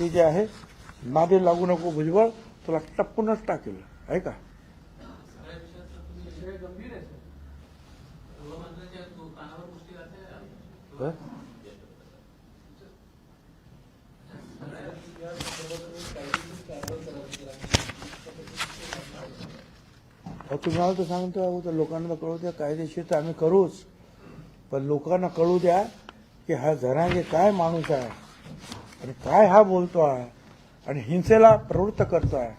ते जे आहे नादे लागू नको भुजबळ तुला टप्पूनच टाकेल. आहे का? तुम्ही तर सांगतो अगोदर लोकांना कळू द्या कायदेशीर तर आम्ही करूच. पण लोकांना कळू द्या की हा जरांगे काय माणूस आहे. आणि काय हा बोलतो आहे आणि हिंसेला प्रवृत्त करतो आहे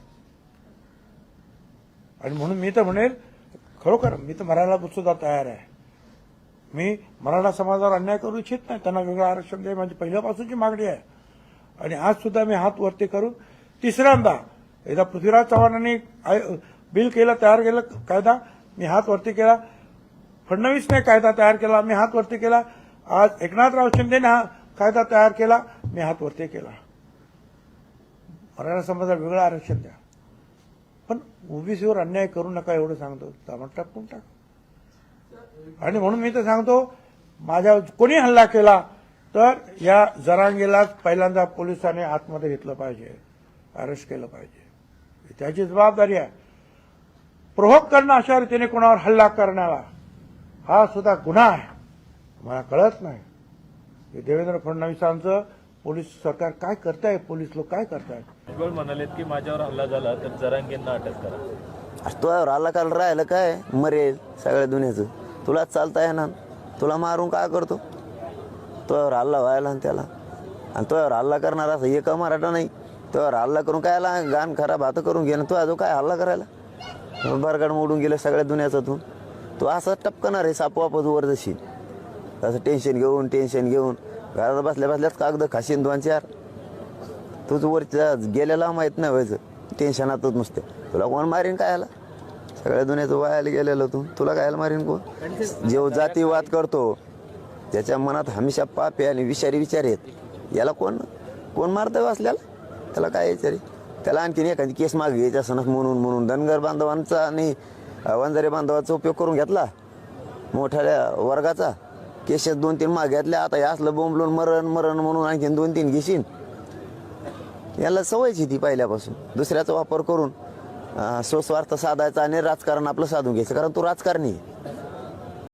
आणि म्हणून मी तर म्हणेल खरोखर मी तर मरायला सुद्धा तयार आहे. मी मराठा समाजावर अन्याय करू इच्छित नाही. त्यांना वेगळं आरक्षण द्या माझी पहिल्यापासूनची मागणी आहे. आणि आज सुद्धा मी हात वरती करून तिसऱ्यांदा एकदा पृथ्वीराज चव्हाणांनी आय- बिल केलं तयार केलं कायदा मी हात वरती केला. फडणवीसने कायदा तयार केला मी हात वरती केला. आज एकनाथराव शिंदेने हा कायदा तयार केला. मी हात वरती केला. मराठा समाजाला वेगळं आरक्षण द्या. पण ओबीसीवर अन्याय करू नका एवढं सांगतो. त्यामुळे टाकून टाक. आणि म्हणून मी तर सांगतो माझ्या कोणी हल्ला केला तर या जरांगीलाच पहिल्यांदा पोलिसांनी आतमध्ये घेतलं पाहिजे अरेस्ट केलं पाहिजे. त्याची जबाबदारी आहे. प्रभोग करणं अशा रीतीने कोणावर हल्ला करण्याला हा सुद्धा गुन्हा आहे. मला कळत नाही. देवेंद्र फडणवीसांचं पोलीस सरकार काय करताय? पोलीस लोक काय करतायत भुजबळ म्हणालेत की माझ्यावर हल्ला झाला तर जरांगेंना अटक करा. अरे तो राहिला काल राहिलं काय? मरेल सगळ्या दुनियाचं. तुला चालता येणार. तुला मारून काय करतो? तो हल्ला व्हायला आणि त्याला. आणि तो हल्ला करणार असं एक मराठा नाही. तो हल्ला करून काय आला गाण खराब हात करून घेणं? तो अजून काय हल्ला करायला? बरगाड मोडून गेलं सगळ्या दुनियाचं तू. तो असं टपकणार आहे सापवापच वर जशी असं टेन्शन घेऊन टेन्शन घेऊन. घरात बसल्या बसल्याच कागद खाशीन दोन चार. तुझं वरच्या गेलेला माहीत नाही व्हायचं. टेन्शनातच नुसते. तुला कोण मारीन काय आला सगळ्या दुनियाचं वायाला गेलेलं तू. तुला काय मारीन कोण? जेव जातीवाद करतो. त्याच्या मनात हमेशा पापे आणि विषारी विचार आहेत. याला कोण कोण मारतं असल्याला त्याला काय विचारी त्याला आणखीन एखादी केस माग घ्यायची असं म्हणून म्हणून. धनगर बांधवांचा आणि वंजारे बांधवाचा उपयोग करून घेतला. मोठ्या वर्गाचा. केशात दोन तीन मागे घेतल्या आता हे असलं बोंबलून मरण मरण म्हणून आणखीन दोन तीन घेशील याला सवयची ती पहिल्यापासून दुसऱ्याचा वापर करून अं, स्वस्वार्थ साधायचा आणि राजकारण आपलं साधून घ्यायचं कारण तू राजकारणी आहे.